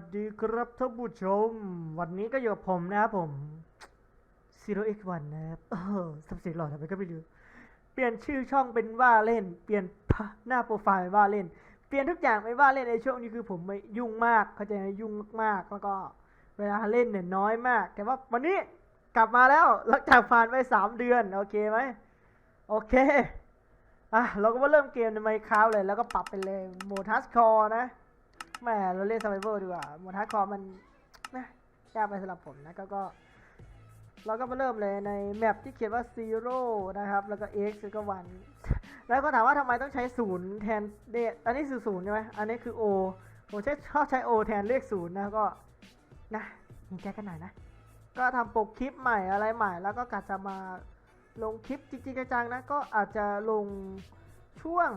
วัสดีครับท่านผู้ชม วันนี้ก็อยู่กับผมนะครับผม Zero X One นะครับเออสับเสียงหล่อทำไมก็ไม่รู้เปลี่ยนชื่อช่องเป็นว่าเล่น เปลี่ยนหน้าโปรไฟล์เป็นว่าเล่น เปลี่ยนทุกอย่างเป็นว่าเล่นในช่วงนี้คือผมไม่ยุ่งมากเข้าใจไหมยุ่งมากๆแล้วก็ เวลาเล่นเนี่ยน้อยมาก แต่ว่าวันนี้กลับมาแล้วหลังจากผ่านไปสามเดือนโอเคไหมโอเคอะเราก็มาเริ่มเกมในไมค์คราฟเลยแล้วก็ปรับไปเลยโหมดทัสคอร์นะ แหมเราเล่น s ซ r v เ r ดีกว่าโหมดทัสคอร์มันนะยากไปสำหรับผมนะก็ก็ เราก็มาเริ่มเลยในแมปที่เขียนว่า zero นะครับ แล้วก็ x แล้วก็ one แล้วก็ถามว่าทำไมต้องใช้ศูนย์แทนเดอันนี้คือศูนย์ใช่ไหมอันนี้คือ o ผมใช้ชอบใช้ o แทนเลขศูนย์นะก็นะมีใจกันหน่อยนะ ก็ทำปกคลิปใหม่อะไรใหม่ แล้วก็กะจะมาลงคลิปจริงๆจังๆนะก็อาจจะลงช่วง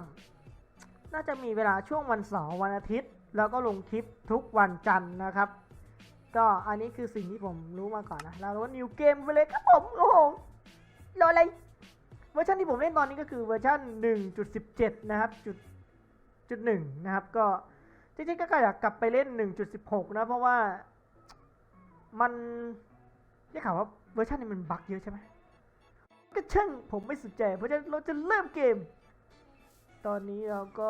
น่าจะมีเวลาช่วงวันเสาร์วันอาทิตย์ แล้วก็ลงคลิปทุกวันจันทร์นะครับ ก็อันนี้คือสิ่งที่ผมรู้มาก่อนนะแล้วว่านิวเกมไปเลยครับผมโอ้โหรออะไรเวอร์ชันที่ผมเล่นตอนนี้ก็คือเวอร์ชัน1.17 นะครับจุดจุดหนึ่งนะครับ ก็จริงๆก็อยากกลับไปเล่น 1.16 นะ เพราะว่ามันได้ข่าวว่าเวอร์ชันนี้มันบั๊กเยอะใช่ไหมก็ช่างผมไม่สนใจ เพราะฉะนั้นเราจะเริ่มเกม ตอนนี้เราก็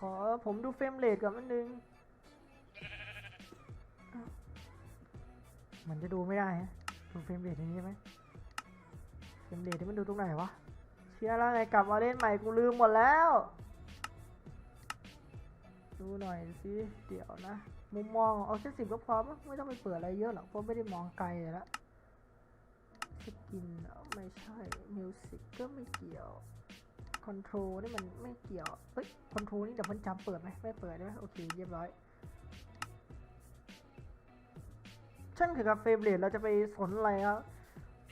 ขอผมดูเฟรมเรทก่อนนิดนึง มันจะดูไม่ได้ฮะดูเฟรมเรทอย่างนี้ไหมเฟรมเรทที่มันดูตรงไหนวะเชียร์แล้วไงกลับมาเล่นใหม่กูลืมหมดแล้ว ดูหน่อยสิเดี๋ยวนะ มุมมองเอาแค่สิบก็พอมั้งไม่ต้องไปเปิดอะไรเยอะหรอกเพราะไม่ได้มองไกลแล้วสกินไม่ใช่มิวสิกก็ไม่เกี่ยว คอนโทรลนี่มันไม่เกี่ยว เฮ้ยคอนโทรลนี่เดี๋ยวมันจำเปิดไหมไม่เปิดใช่ไหมโอเคเรียบร้อยช่างเถอะครับเฟรมเรทเราจะไปสนอะไรครับ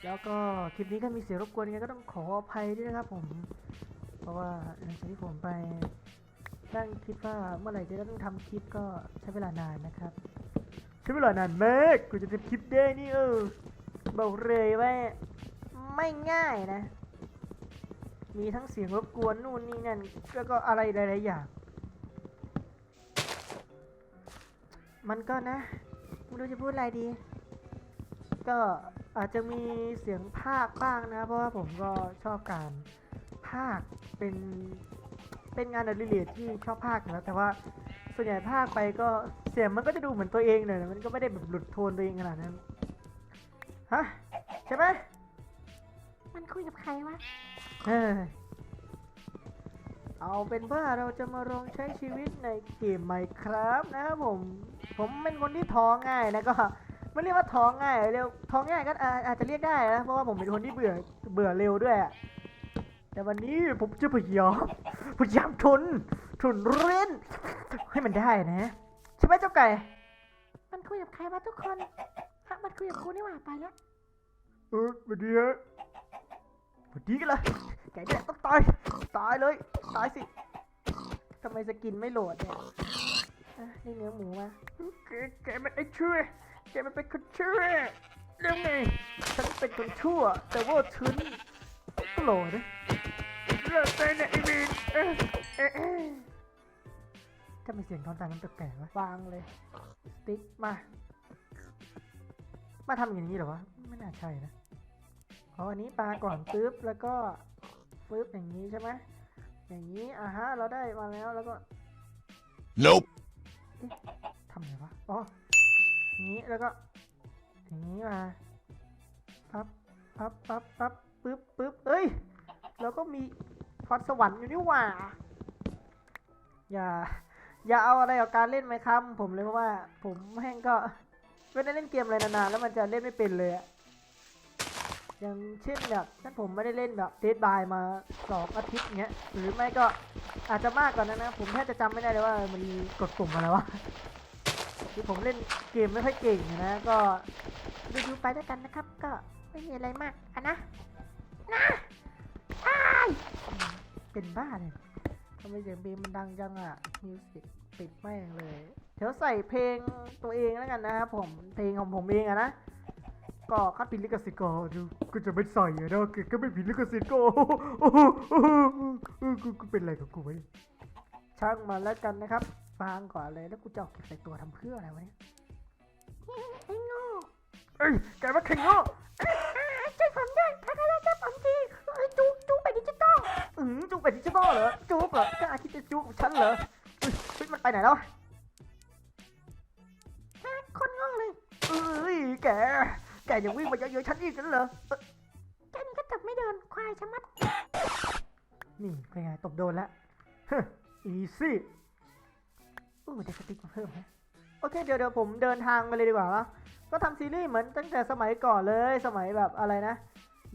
แล้วก็คลิปนี้ก็มีเสียงรบกวนยังไงก็ต้องขออภัยด้วยนะครับผม เพราะว่าหลังจากที่ผมไปนั่งคิดว่าเมื่อไหร่จะต้องทำคลิปก็ใช้เวลานานนะครับ ใช้เวลานานมากกูจะทำคลิปได้นี่เออบอกเลยว่าไม่ง่ายนะ มีทั้งเสียงรบกวนนู่นนี่นั่นแล้วก็อะไรหลายๆอย่าง มันก็นะไม่รู้จะพูดอะไรดี ก็อาจจะมีเสียงภาคบ้างนะ เพราะว่าผมก็ชอบการภาคเป็นเป็นงานอดิเรกที่ชอบภาคอยู่แล้วแต่ว่าส่วนใหญ่ภาคไปก็เสียงมันก็จะดูเหมือนตัวเองเลยนะมันก็ไม่ได้แบบหลุดโทนตัวเองขนาดนั้นฮะใช่ไหมมันคุยกับใครวะ เอาเป็นว่าเราจะมาลองใช้ชีวิตในเกมใหม่ครับนะครับผม ผมเป็นคนที่ท้อง่ายนะก็ไม่เรียกว่าท้องง่ายเร็วท้องง่ายก็อาจจะเรียกได้นะเพราะว่าผมเป็นคนที่เบื่อเบื่อเร็วด้วยแต่วันนี้ผมจะพยายามพยายามทนทนเล่นให้มันได้นะใช่ไหมเจ้าไก่ มันคุยกับใครวะทุกคนฮะมันคุยกับกูนี่หว่าไปแล้วเออสวัสดีฮะสวัสดีกันเลย ไก่เนี่ยต้องตาย ตายเลย ตายสิทำไมสกินไม่โหลดเนี่ยนี่เนื้อหมูมาแกแกมันไอ้ชั่วแกมันเป็นคนชั่วเรื่องไงฉันเป็นคนชั่ว แต่ว่าฉันโหลดนะเลิกไปนะไอ้บีนเออเออเออถ้ามีเสียงทอนตามมันแปลกๆวะวางเลยสติ๊กมา มาทำอย่างนี้เหรอวะ ไม่น่าใช่นะเอาอันนี้ปลาก่อนปึ๊บแล้วก็ ปึ๊บอย่างนี้ใช่ไหมอย่างนี้อ่าฮะเราได้มาแล้วแล้วก็ Nope. ทำไงวะอ๋ออย่างนี้แล้วก็ อย่างนี้มาปั๊บปั๊บปั๊บปั๊บปึ๊บปึ๊บเอ้ยแล้วก็มีพรสวรรค์อยู่นี่หว่า อย่า อย่าเอาอะไรกับการเล่นไหมครับผมเลยเพราะว่า ผมแม่งก็ไม่ได้เล่นเกมอะไรนานๆแล้วมันจะเล่นไม่เป็นเลยอะ อย่างเช่นแบบถ้านผมไม่ได้เล่นแบบเดดบายมาสองอาทิตย์เงี้ยหรือไม่ก็อาจจะมากกว่านั้นนะ ผมแทบจะจำไม่ได้เลยว่ามันมีกดปุ่มอะไรวะที่ผมเล่นเกมไม่ค่อยเก่งนะ ก็ดูดูไปด้วยกันนะครับ ก็ไม่มีอะไรมากอะนะเป็นบ้าเลยทำไมเสียงเพลงมันดังจังอะมิวสิกปิดแม่งเลย เดี๋ยวใส่เพลงตัวเองแล้วกันนะครับผมเพลงของผมเองอะนะ ก็คัดผิดลิขสิทธิ์ก็ดูก็จะไม่ใส่อะนะก็ก็ไม่ผิดลิขสิทธิ์ก็โอ้โหโอ้โหโอ้โหกูเป็นอะไรกับกูไว้ช่างมันแล้วกันนะครับฟางก่อนเลยแล้วกูจะเอาเก็บใส่ตัวทำเพื่ออะไรวะเนี่ยไอ้โง่เอ้ยแกมาเข่งโง่ช่วยผมด้วยถ้าเขาเล่นช่วยผมทีเอ้ยจูจูไปดิจิตอลอืมจุกเป็นดิจิตอลเหรอจุกเหรอกล้าคิดจะจุกกับฉันเหรอเฮ้ยมันไปไหนแล้วคนโง่เลยเอ้ยแก แกยังวิ่งมาเยอะๆฉันอีกนั่นเหรอเอ้ยแค่นี้ก็จับไม่เดินควายชะมัด นี่เป็นไงตบโดนแล้วเฮ้อีซี่อู้เดี๋ยวสติ๊กมาเพิ่มฮะโอเคเดี๋ยวเดี๋ยวผมเดินทางไปเลยดีกว่าเนอะก็ทำซีรีส์เหมือนตั้งแต่สมัยก่อนเลยสมัยแบบอะไรนะ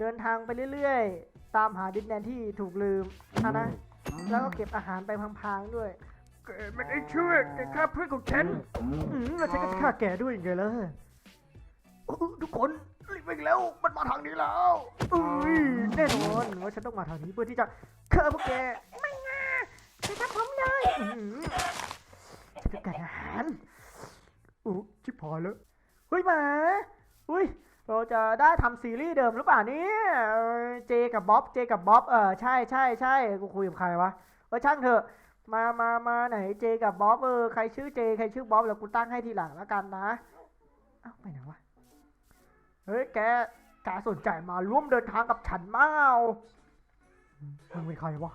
เดินทางไปเรื่อยๆ ตามหาดินแดนที่ถูกลืมอะนะ แล้วก็เก็บอาหารไปพลางๆด้วย แกไม่ได้ช่วยแกฆ่าเพื่อนของฉัน อืมแล้วฉันก็จะฆ่าแกด้วยไงล่ะโอ้ ทุกคนรีบไปแล้ว มันมาทางนี้แล้วอุ้ยแน่นอนว่าฉันต้องมาทางนี้เพื่อที่จะฆ่าพวกแกไม่ง่าจะทำผมเลยอื้อหือฉันจะกัดอาหารอู้ชิบพายแล้วเฮ้ยหมาอุ้ยเราจะได้ทำซีรีส์เดิมหรือเปล่าเนี่ยเออเจกับบ๊อบเจกับบ๊อบเออใช่ใช่ใช่กูคุยกับใครวะเออช่างเถอะมามามาไหนเจกับบ๊อบเออใครชื่อเจใครชื่อบ๊อบแล้วกูตั้งให้ทีหลังแล้วกันนะเอ้าไปไหนวะ เฮ้ยแกแกสนใจมาร่วมเดินทางกับฉันเมามึงเป็นใครวะ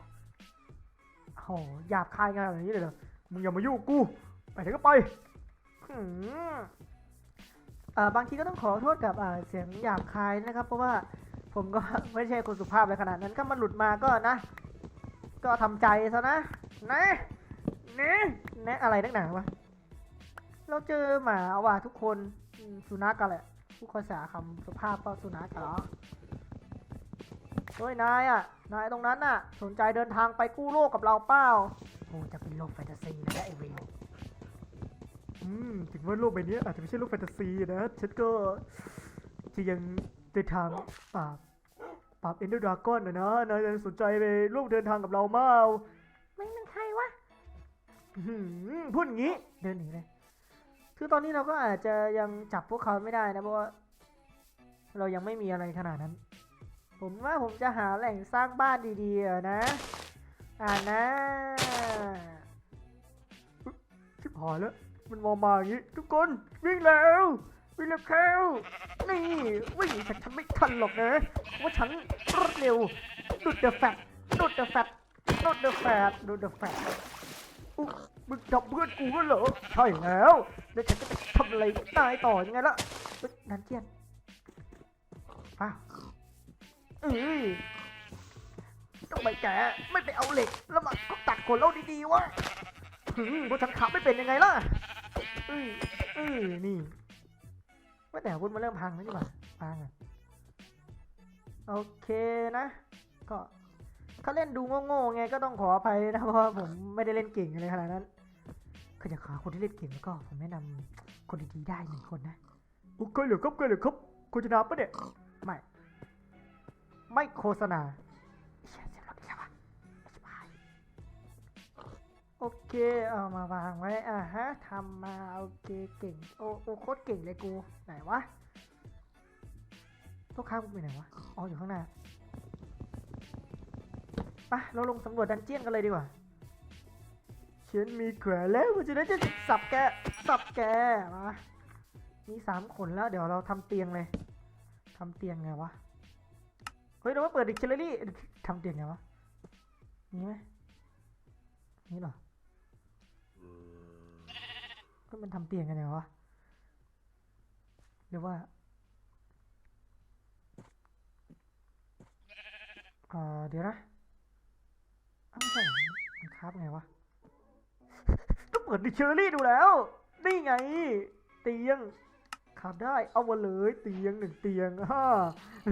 โหหยาบคายขนอย่าดนี้เลยเหรอ มึงอย่ามายุ่งกู ไปไหนก็ไปอ่าบางทีก็ต้องขอโทษกับเสียงหยาบคายนะครับ เพราะว่าผมก็ไม่ใช่คนสุภาพอะไรขนาดนั้นก็มันหลุดมาก็นะ ก็ทำใจซะนะนะนะนะอะไรนักหนาวะเราเจอหมาว่ะทุกคนสุนัขกันแหละ ผู้คนสาคำสุภาพก็สุนัขกันเหรอเฮ้ยนายอะ นายตรงนั้นน่ะ สนใจเดินทางไปกู้โลกกับเราเปล่าโอ้จะเป็นโลกแฟนตาซีแล้วไอ้เวรอืมถึงว่าโลกใบนี้อาจจะไม่ใช่โลกแฟนตาซีนะ ฉันก็จะยังเดินทางปราบปราบเอนเดอร์ดราก้อนนะนะนายจะสนใจไปร่วมเดินทางกับเราเปล่าไม่เป็นใครวะอื้อหือพูดอย่างนี้ เดินหนีเลย คือตอนนี้เราก็อาจจะยังจับพวกเขาไม่ได้นะเพราะว่าเรายังไม่มีอะไรขนาดนั้น ผมว่าผมจะหาแหล่งสร้างบ้านดีๆนะ อ่านะชิบหายแล้วมันมองมาอย่างนี้ทุกคนวิ่งแล้ววิ่งแล้วเข้านี่วิ่งฉันทำไม่ทันหรอกนะเพราะว่าฉันรวดเร็วดุดเดอะแฟตดุดเดอะแฟตดุดเดอะแฟตดุดเดอะแฟตอุ๊ มึงจับเพื่อนกูก็เหรอใช่แล้วแล้วฉันจะไปทำอะไรนายต่อยังไงล่ะนันเจียนอ้าเอ้ยทำไมแกไม่ไปเอาเหล็กแล้วมาตัดขนเราดีๆวะหืมพราะฉันขับไม่เป็นยังไงล่ะเอ้ยเอ้ยนี่ว่าแต่อาวุธมันเริ่มพังแล้วนี่หว่าพังอะโอเคนะ ก็เขาเล่นดูโง่ๆไงก็ต้องขออภัยนะเพราะว่าผมไม่ได้เล่นเก่งอะไรขนาดนั้น ก็อยากหาคนที่เล่นเก่งแล้วก็ผมแนะนำคนดีๆได้หนึ่งคนนะโอเคเหรอครับโอเคเหรอครับโฆษณาปะเนี่ยไม่ ไม่โฆษณาเชี่ยเสียงรถอีกแล้ววะไอ้ชิบหายโอเคเอามาวางไว้อ่าฮะทำมาโอเคเก่งโอโอโคตรเก่งเลยกูไหนวะลูกค้ากูไปไหนวะอ๋ออยู่ข้างหน้าไปะเราลงสำรวจดันเจียนกันเลยดีกว่า ฉันมีแขวแล้วเพราะฉะนั้นจะสับแกสับแกมามีสามขนแล้วเดี๋ยวเราทำเตียงเลยทำเตียงไงวะเฮ้ยเรามาเปิดดิกชันนารีทำเตียงไงวะนี่ไหมนี่หรอก็มันทำเตียงกันไงวะหรือว่าเออเดี๋ยวนะอ้าไม่ใช่มันคราบไงวะ เปิดดิกชันนารีดูแล้ว นี่ไง เตียงขับได้ เอามาเลยเตียงหนึ่งเตียงฮ่า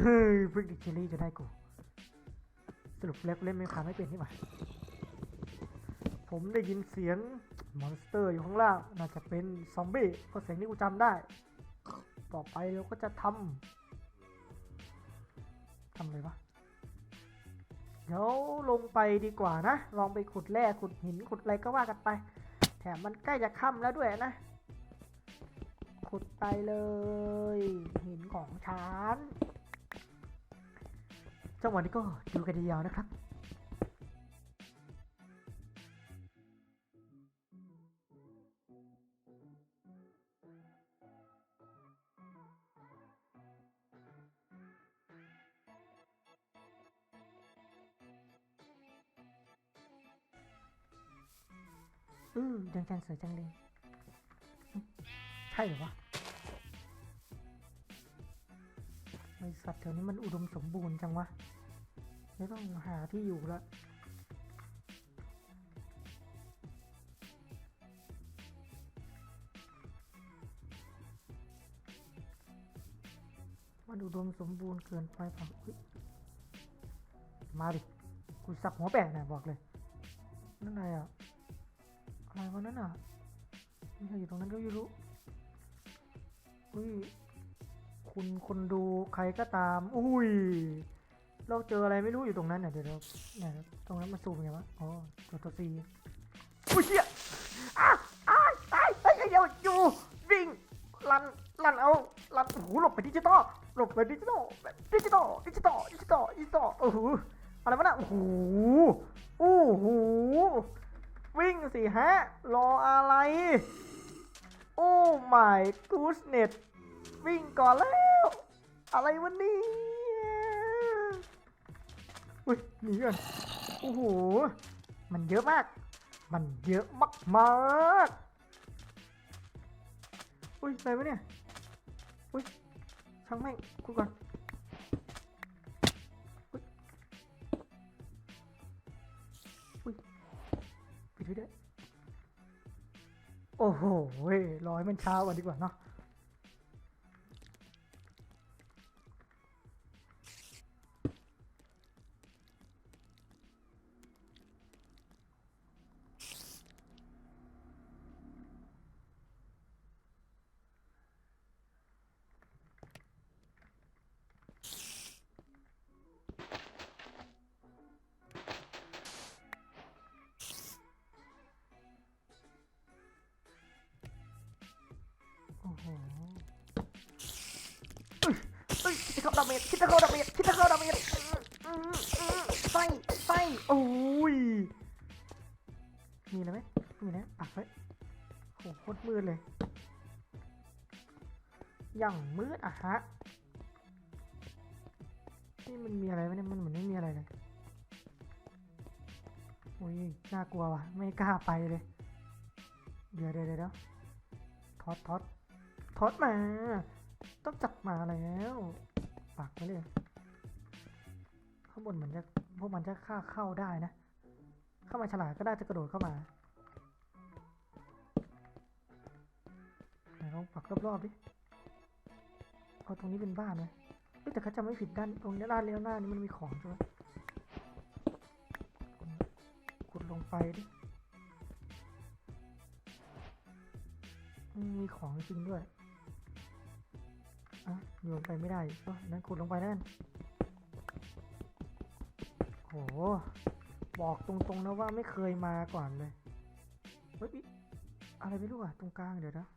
เฮ้ยพิ่งดิกชันนารีจะได้กูสรุปแล้วเล่นไม่ขาไม่เป็นนี่หว่าผมได้ยินเสียงมอนสเตอร์อยู่ข้างล่าง น่าจะเป็นซอมบี้เพราะเสียงนี้กูจำได้ ต่อไปเราก็จะทำทำอะไรวะเดี๋ยวลงไปดีกว่านะ ลองไปขุดแร่ขุดหินขุดอะไรก็ว่ากันไป ถมมันใกล้จะค่ำแล้วด้วยนะ ขุดไปเลย หินของฉันจังหวะนี้ก็ดูกันยาวนะครับ อือดวงจันทร์สวยจังเลย ใช่เหรอวะบริษัทแถวนี้มันอุดมสมบูรณ์จังวะ ไม่ต้องหาที่อยู่ละมันอุดมสมบูรณ์เกินไปเปล่าอุ๊ยมาดิ กูสับหัวแปะนะบอกเลย นั่นไรอะ วะนั่นอะมีใครอยู่ตรงนั้นก็ไม่รู้อุ้ยคุณคนดูใครก็ตาม อุ้ย เราเจออะไรไม่รู้อยู่ตรงนั้นเนี่ยเดี๋ยวเราเนี่ยตรงนั้นมาซูมไงวะอ๋อตัวตัวซีอุ้ยเชี่ยอ้าอ้ายตายตายเดี๋ยวอยู่วิ่งลันลันเอาลันโอ้โหหลบไปดิจิตอลหลบไปดิจิตอลดิจิตอลดิจิตอลดิจิตอลดิจิตอลโอ้โหอะไรวะน่ะโอ้โหโอ้โห วิ่งสิฮะ รออะไร โอ้ my goodness วิ่งก่อนแล้ว อะไรวะเนี่ยอุ้ยหนีก่อนโอ้โห มันเยอะมาก มันเยอะมากมากๆอุ้ยอะไรวะเนี่ย อุ้ยช่างแม่งคุยก่อน ปิดไว้ด้วย โอ้โหเว้ยรอให้มันเช้าวันดีกว่าเนาะ ดาเมจคิดจะเข้าดาเมจคิดจะเข้าดาเมจไส้ไส้โอ้ยมีอะไรไหมมีนะปักไว้โหโคตรมืดเลย อย่างมืดอะฮะนี่มันมีอะไรไหมเนี่ยมันเหมือนไม่มีอะไรเลยโอ้ยน่ากลัวว่ะไม่กล้าไปเลย เดี๋ยวเดี๋ยวเดี๋ยวทอดทอดทอดมา ต้องจับมาแล้ว ปักไว้เลยข้างบนเหมือนจะพวกมันจะฆ่าเข้าได้นะ เข้ามาฉลาดก็ได้จะกระโดดเข้ามาไหนลองปักรอบๆดิเอาตรงนี้เป็นบ้านไหมเอ้ยแต่เขาจำไม่ผิดด้านตรงนี้ด้านเลี้ยวหน้านี่มันมีของใช่ไหมขุดลงไปดิมีของจริงด้วย อะโยนไปไม่ได้ก็นั้นขุดลงไปนั่นโห บอกตรงๆนะว่าไม่เคยมาก่อนเลยเฮ้ยอะไรไม่รู้อะ ตรงกลางเดี๋ยวนะ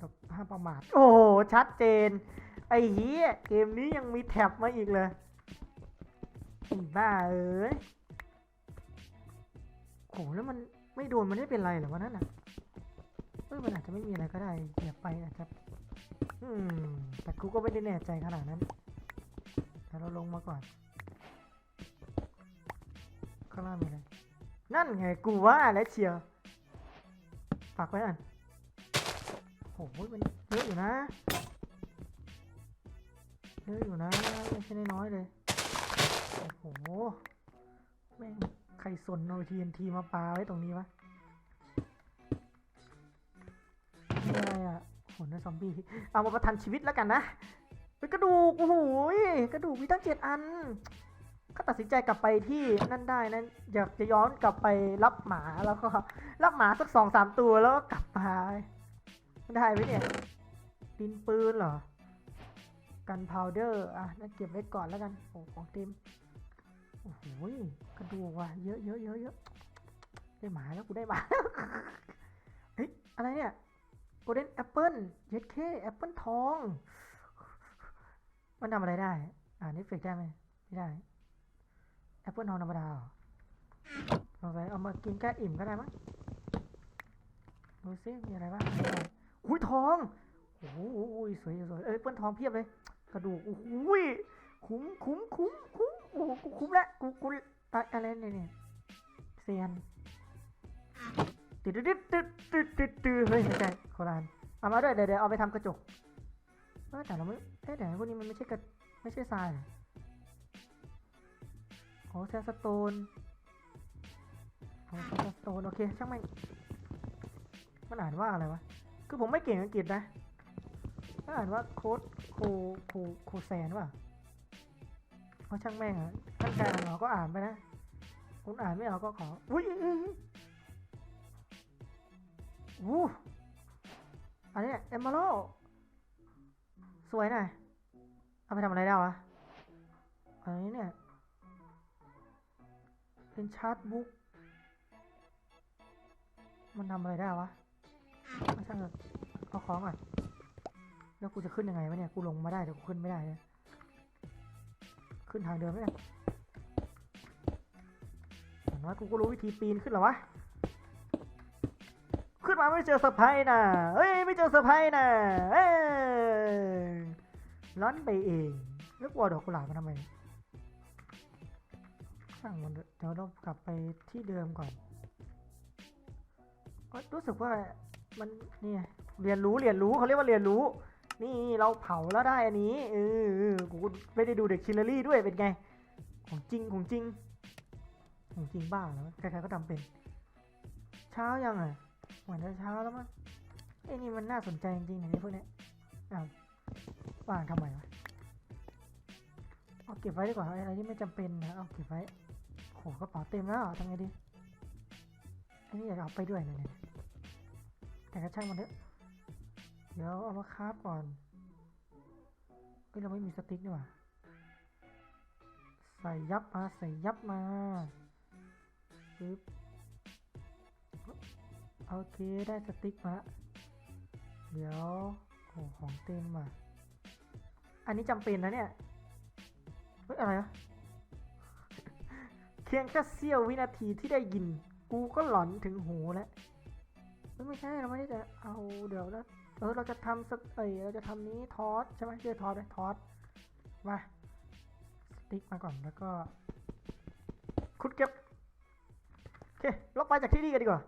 กับห้ามประมาท โอ้โห ชัดเจน ไอ้เหี้ย เกมนี้ยังมีแท็บมาอีกเลยบ้าเอ้ยโหแล้วมันไม่โดนมันไม่เป็นไรเหรอวะนั่นน่ะเอ้ยมันอาจจะไม่มีอะไรก็ได้เหยียบไปอาจจะ อืมแต่กูก็ไม่ได้แน่ใจขนาดนั้นแต่เราลงมาก่อน ข้างล่างมีอะไร นั่นไงกูว่าแล้วเชียวฝากไว้อะโหมันเยอะอยู่นะเยอะอยู่นะไม่ใช่น้อยเลย โอ้โห แม่งใครสนเอา TNT มาปาไว้ตรงนี้วะนี่อะไรอะ หนซอมบี้ เอามาประทันชีวิตแล้วกันนะเฮ้ยกระดูก โอ้โหกระดูกมีตั้งเจ็ดอัน ก็ตัดสินใจกลับไปที่นั่นได้นะอยากจะย้อนกลับไปรับหมาแล้วก็รับหมาสักสองสามตัวแล้วก็กลับมาได้ไหมเนี่ย ดินปืนเหรอ กันพาวเดอร์ อะนั่นเก็บไว้ก่อนแล้วกันโอ้ของเต็มโอ้โหกระดูกว่ะ เยอะเยอะเยอะเยอะได้หมาแล้วกูได้หมาเฮ้ยอะไรเนี่ย โกลเด้นแอปเปิลเย็ดเคแอปเปิลทอง มันทำอะไรได้ อ่านนิฟเฟกได้ไหมไม่ได้แอปเปิลทองธรรมดาเอลองไปเอามากินแก้อิ่มก็ได้มั้งดูซิมีอะไรบ้างอุ้ยทองโอ้โหสวยสวยเอ้ยแอปเปิ้ลทองเพียบเลย กระดูกโอ้โหยคุ้มคุ้มคุ้มคุ้มโอ้กูคุ้มแล้วกูกูอะอะไรเนี่ยเนี่ยเซียน ติดติดติดติดติดติดเฮ้ยไม่ใช่โครานเอามาด้วยเดี๋ยวเดี๋ยวเอาไปทำกระจกเออแต่เราไม่เอ๊ะแต่พวกนี้มันไม่ใช่กระไม่ใช่ทรายโอ้แซนสโตนโอ้แซนสโตนโอเคช่างไม่งมันอ่านว่าอะไรวะคือผมไม่เก่งอังกฤษนะมันอ่านว่าโค้ดโคโคโคแซนว่ะเพราะช่างแม่งอะท่านการอ่านอก็อ่านไปนะคุณอ่านไม่ออกก็ขออุ้ย วู้อันนี้เอมเมอรัลสวยหน่อยเอาไปทำอะไรได้วะ อันนี้เนี่ย เป็นชาร์ตบุ๊ก มันทำอะไรได้วะไม่ใช่เถอะเอาของก่อน แล้วกูจะขึ้นยังไงวะเนี่ย กูลงมาได้แต่กูขึ้นไม่ได้เนี่ยขึ้นทางเดิมไม่ได้อย่างน้อยกูก็รู้วิธีปีนขึ้นหรอวะ ขึ้นมาไม่เจอเซอร์ไพรส์นะเอ้ยไม่เจอเซอร์ไพรส์นะเอ้ยร้อนไปเองแล้วกูเอาดอกกุหลาบมาทำไมช่างมันเถอเดี๋ยวเรากลับไปที่เดิมก่อนรู้สึกว่ามันเนี่ยเรียนรู้เรียนรู้เขาเรียกว่าเรียนรู้ นี่เราเผาแล้วได้อันนี้เออกูไม่ได้ดูเด็กชิลลี่ด้วยเป็นไง ของจริงของจริงของจริงบ้าแล้วใครๆก็ทำเป็น เช้ายังอะ เหมือนจะเช้าแล้วมั้งไอ้นี่มันน่าสนใจจริงๆนะไอ้พวกเนี้ยอ้าววางทำไมวะเอาเก็บไว้ดีกว่าอะไรที่ไม่จำเป็นนะเอาเก็บไว้โหกระเป๋าเต็มแล้วทำไงดีอันนี้อยากเอาไปด้วยนะเนี่ยแต่ก็ช่างมันเถอะเดี๋ยวเอามาคราฟก่อนเฮ้ยเราไม่มีสติ๊กนี่หว่าใส่ยับมาใส่ยับมาปึ๊บ โอเคได้สติ๊กมาเดี๋ยวโอ้ของเต็มอะ อันนี้จำเป็นนะเนี่ย เฮ้ย อะไรวะเพียงแค่เสี้ยววินาทีที่ได้ยิน กูก็หลอนถึงหูแล้วไม่ใช่เราไม่ได้จะเอาเดี๋ยวนะเออเราจะทำสเอ้ยเราจะทำนี้ทอสใช่ไหมชื่อทอสไหมทอสมาสติ๊กมาก่อนแล้วก็ คุดเก็บโอเคเราไปจากที่นี่กันดีกว่า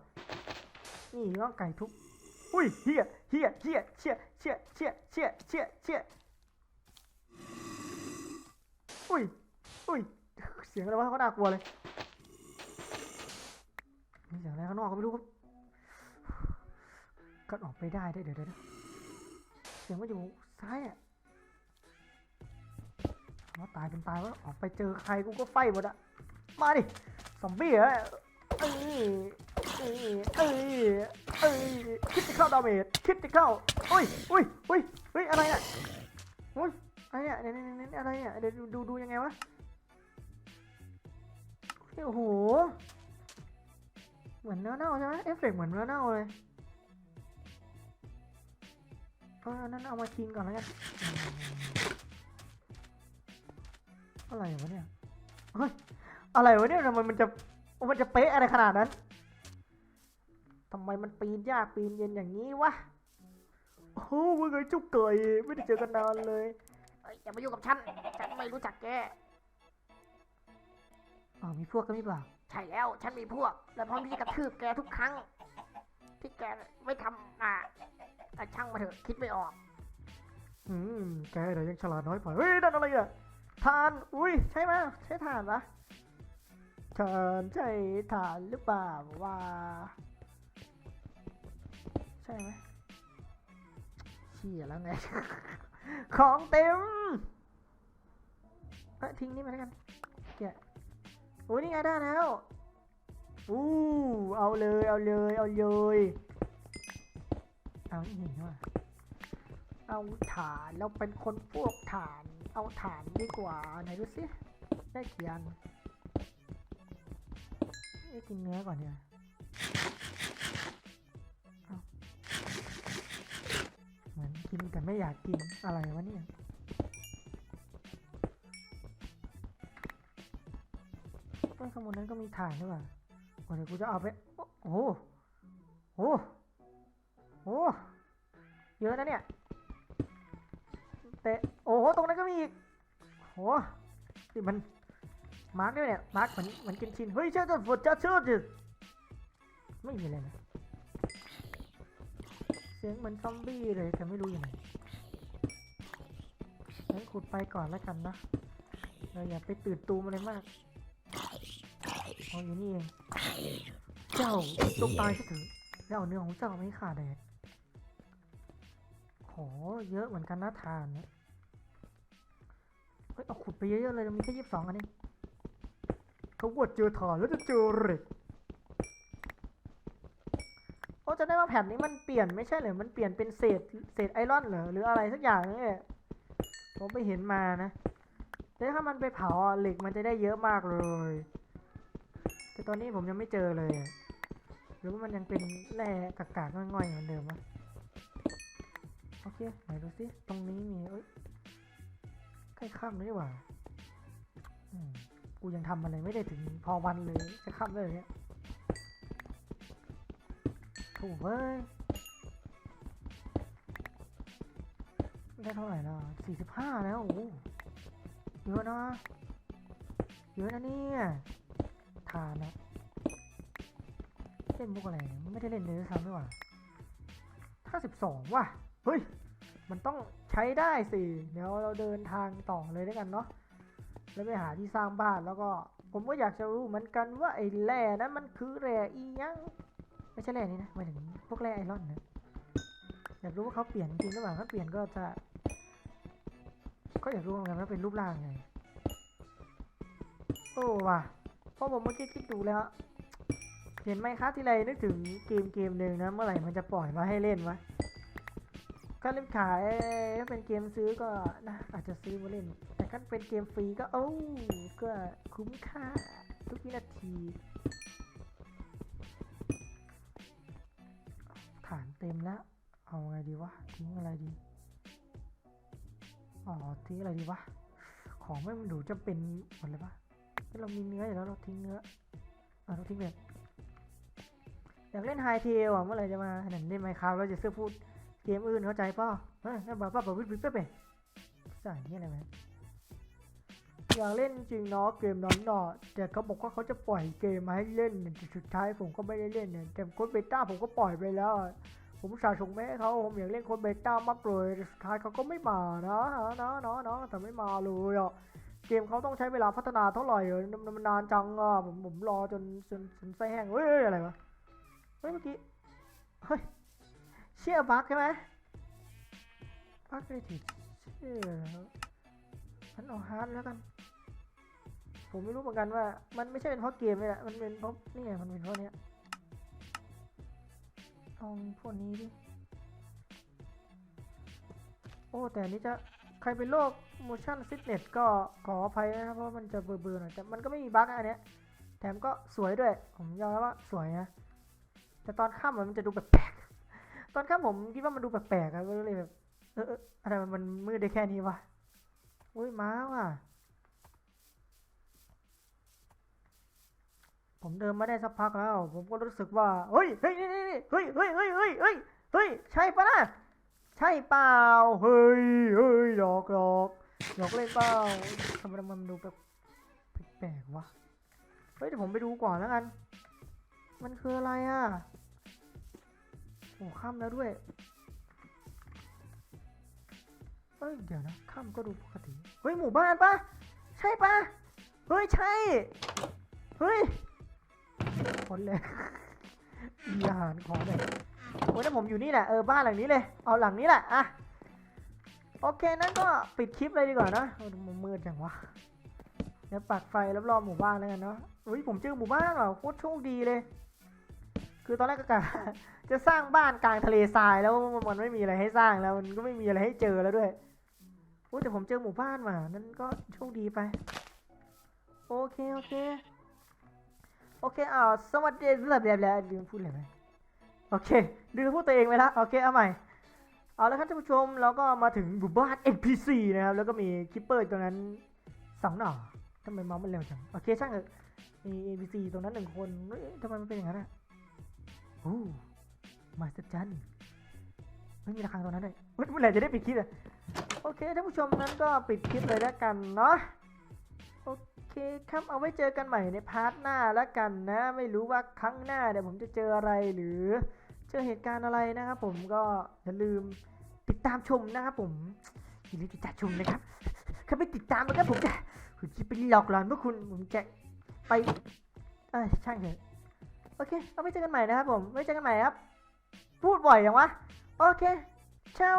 นี่น้องไก่ทุบอุ้ยเฮียเฮียเฮียเชี่ยเชี่ยเชี่ยเชี่ยเชี่ยเชี่ยอุ้ยอุ้ยเสียงอะไรวะเขาน่ากลัวเลยมีเสียงอะไรข้างนอกก็ไม่รู้ครับกันออกไปได้ด้เดี๋ยวเดี๋ยวเสียงมันอยู่ซ้ายอะว่าตายเป็นตายว่าออกไปเจอใครกูก็ไฟหมดอะมาดิซอมบี้เหรอเอ้ย เอ้ยเอ้ยเอ้ยคิดจะเข้าดาเมจคิดจะเข้าอุ้ยอุ้ยอุ้ยเฮ้ยอะไรอะอุ้ยอะไรอะเนี่ยเนี่ยเนี่ยอะไรอะเดี๋ยวดูดูยังไงวะเฮ้ยโอ้โหเหมือนเนื้อเน่าใช่ไหมเอฟเฟกต์เหมือนเนื้อเน่าเลยเอออันนั้นเอามาทิ้งก่อนแล้วกันอะไรวะเนี่ยเฮ้ยอะไรวะเนี่ยทำไมมันจะมันจะเป๊ะอะไรขนาดนั้น ทำไมมันปีนยากปีนเย็นอย่างนี้วะ โอ้โหว่าไงเจุกเกยไม่ได้เจอกันนานเลยเอ้ยอย่ามายุ่งกับฉัน ฉันไม่รู้จักแก อ๋อมีพวกก็มีเปล่าใช่แล้ว ฉันมีพวก และพร้อมที่จะกระทืบแกทุกครั้ง ที่แกไม่ทำอะแต่ช่างมาเถอะ คิดไม่ออก อืม แกเดี๋ยวยังฉลาดน้อยไปเฮ้ยนั่นอะไรอะทาน อุ้ย ใช่ไหมใช่ทานปะทานใช่ทานหรือเปล่าว่าใช่ไหมเชี่ยแล้วไง ของเต็มเอ้ยทิ้งนี่มาแล้วกันแกะโอ้ยนี่ไงได้แล้วอู้เอาเลยเอาเลยเอาเลยเอาอีกหนึ่งว่ะเอาฐานเราเป็นคนพวกฐาน เอาฐานดีกว่าไหนดูสิได้กี่อันเอ้ยกินเนื้อก่อนเนี่ย เหมือนกินแต่ไม่อยากกินอะไรวะเนี่ยต้นสมุนนั้นก็มีถ่านด้วยว่ะโอ้เดี๋ยวกูจะเอาไปโอ้โหโอ้โหโอ้โหเยอะนะเนี่ย แต่โอ้โห ตรงนั้นก็มีอีกโหนี่มัน มาร์กด้วยเนี่ย มาร์กเหมือนเหมือนกินชิน เฮ้ยเชื่อจะฝดจะเชื่อจะไม่มีอะไรนะ เสียงเหมือนซอมบี้เลยแต่ไม่รู้อยู่ไหนงั้นขุดไปก่อนแล้วกันนะ เราอย่าไปตื่นตูมอะไรมากเอาอยู่นี่เอง เจ้าจงตายซะเถอะแล้วเอาเนื้อของเจ้าไม่ขาดแดดขอเยอะเหมือนกันนะทานเนี่ยเฮ้ยเอาขุดไปเยอะๆเลยมีแค่ยี่สิบสองอันนี้เขาวดเจอถ่านแล้วจะเจอเหล็ก โอ้จะได้ว่าแผ่นนี้มันเปลี่ยนไม่ใช่เหรอมันเปลี่ยนเป็นเศษเศษไอรอนเหรอหรืออะไรสักอย่างนี่แหละผมไปเห็นมานะแต่ถ้ามันไปเผาเหล็กมันจะได้เยอะมากเลย แต่ตอนนี้ผมยังไม่เจอเลย หรือว่ามันยังเป็นแร่กากๆง่อยๆเหมือนเดิมวะโอเคไหนดูสิตรงนี้มีเอ้ยใกล้ค่ำแล้วนี่หว่ากูยังทำอะไรไม่ได้ถึงพอวันเลยจะค่ำเลยเนี่ย ถูกเว้ยได้เท่าไหร่ล้วสี่สิบห้าแล้วโอ้เยอะนะเยอะนะเนี่ยทานนะเล่นมุกอะไรเนี่ยไม่ได้เล่นเลยซ้ำไม่หว่าห้าสิบสองว่ะ เฮ้ย มันต้องใช้ได้สิเดี๋ยวเราเดินทางต่อเลยด้วยกันเนาะแล้วไปหาที่สร้างบ้านแล้วก็ ผมก็อยากจะรู้เหมือนกันว่าไอ้แร่นั้นมันคือแร่อียัง ไม่ใช่แร่นี้นะหมายถึงพวกแร่ไอรอนนะอยากรู้ว่าเขาเปลี่ยนจริงหรือเปล่าถ้าเปลี่ยนก็จะ ก็อยากรู้เหมือนกันว่าเป็นรูปร่างไงโอ้ว่ะเพราะผมเมื่อกี้คิดดูแล้ว เห็นไหมครับที่ไรนึกถึงเกมเกมหนึ่งนะ เมื่อไหร่มันจะปล่อยมาให้เล่นวะก็เล่นขายถ้าเป็นเกมซื้อก็นะอาจจะซื้อมาเล่น แต่ถ้าเป็นเกมฟรีก็โอ้ก็คุ้มค่าทุกวินาที เต็มแล้ว เอาไงดีวะ ทิ้งอะไรดี อ๋อ ทิ้งอะไรดีวะ ของไม่มันดูจะเป็นหมดเลยปะเรามีเนื้ออยู่แล้วเราทิ้งเนื้อเอเราทิ้งเลยอยากเล่นไฮเทลอะเมื่อไหร่จะมาหนันเล่นไมครับเราจะเสื้อพูดเกมอื่นเข้าใจป่ะเฮ้ยนั่นบ้าบ้าบ้าวิบวิบเป๊ะใส่เนี่ยอะไรไหมอยากเล่นจริงเนาะเกมนั้นเนาะแต่เขาบอกว่าเขาจะปล่อยเกมมาให้เล่นแต่สุดท้ายผมก็ไม่ได้เล่นเนี่ยแต่โค้ดเบต้าผมก็ปล่อยไปแล้ว ผมสาส่งแม่เขาผมอยากเล่นค้ดเบต้ามากเลยสุดท้ายเขาก็ไม่มานะนะนะนะแต่ไม่มาเลยอะเกมเขาต้องใช้เวลาพัฒนาเท่าไหร่เออมันมันนานจังอะผมผมรอจนจนจนไส้แห้งเฮ้ยอะไรวะเฮ้ยเมื่อกี้เฮ้ยเชื่อบักใช่ไหมบักเลยถิเชื่อฉันเอาฮาร์ดแล้วกัน ผมไม่รู้เหมือนกันว่า มันไม่ใช่เป็นเพราะเกมเลยแหละมันเป็นเพราะนี่ไงมันเป็นเพราะเนี้ย ลองพวกนี้ดิ โอ้ แต่นี้จะใครเป็นโรค motion sickness ก็ขออภัยนะครับ เพราะมันจะเบลอๆหน่อย แต่มันก็ไม่มีบั๊กอันเนี้ย แถมก็สวยด้วย ผมยอมรับว่าสวยนะ แต่ตอนค่ำอะมันจะดูแปลกๆ ตอนค่ำผมคิดว่ามันดูแปลกๆอะก็เลยแบบ เอออะไรมันมืดได้แค่นี้วะอุ้ย ม้าว่ะ ผมเดินมาได้สักพักแล้ว ผมก็รู้สึกว่า เฮ้ยเฮ้ยนี่นี่เฮ้ยเฮ้ยเฮ้ยเฮ้ยเฮ้ยเฮ้ยใช่ปะนะใช่เปล่า เฮ้ยเฮ้ยหลอกหลอกหลอกเล่นเปล่าทำไมมันดูแบบแปลกวะเฮ้ยเดี๋ยวผมไปดูก่อนแล้วกัน มันคืออะไรอะโอ้ค่ำแล้วด้วยเฮ้ยเดี๋ยวนะค่ำก็ดูปกติ เฮ้ยหมู่บ้านปะใช่ปะเฮ้ยใช่ เฮ้ย คนเลยมีอาหารของเลยโอ้ยถ้าผมอยู่นี่แหละ เออ บ้านหลังนี้เลย เอาหลังนี้แหละ อะ โอเค นั้นก็ปิดคลิปเลยดีกว่านะโอ้ยมันมืดจังวะ เดี๋ยวปักไฟรอบๆหมู่บ้านแล้วกันเนาะอุ้ยผมเจอหมู่บ้านเหรอโคตรโชคดีเลย คือตอนแรกก็กะจะสร้างบ้านกลางทะเลทรายแล้วมันไม่มีอะไรให้สร้างแล้ว มันก็ไม่มีอะไรให้เจอแล้วด้วยอุ้ยแต่ผมเจอหมู่บ้านมานั่นก็โชคดีไป โอเค โอเค โอเคอ่าสวัสดีแบบแบบแบบลืมพูดเลยไหมโอเคลืมพูดตัวเองไปแล้วโอเคเอาใหม่เอาละครับท่านผู้ชมเราก็มาถึงหมู่บ้าน NPC นะครับแล้วก็มีคิปเปอร์ตรงนั้นสองหน่อทำไมมาส์มันเร็วจังโอเคช่างเถอะมี NPC ตรงนั้นหนึ่งคนเฮ้ยทำไมมันเป็นอย่างนั้นอะโอ้มาสจันไม่มีระฆังตรงนั้นเลยเฮ้ยเมื่อไหร่จะได้ปิดคลิปอะโอเคท่านผู้ชมนั้นก็ปิดคลิปเลยแล้วกันเนาะ โอเคครับเอาไว้เจอกันใหม่ในพาร์ทหน้าแล้วกันนะ ไม่รู้ว่าครั้งหน้าเดี๋ยวผมจะเจออะไรหรือเจอเหตุการณ์อะไรนะครับผมก็อย่าลืมติดตามชมนะครับผมอย่าลืมติดตามชมนะครับถ้าไม่ติดตามนะครับผมจะผมจะไปหลอกหลอนพวกคุณผมจะไปเอ้ช่างเถอะโอเคเอาไว้เจอกันใหม่นะครับผมไว้เจอกันใหม่ครับ พูดบ่อยอย่างวะโอเคเช้า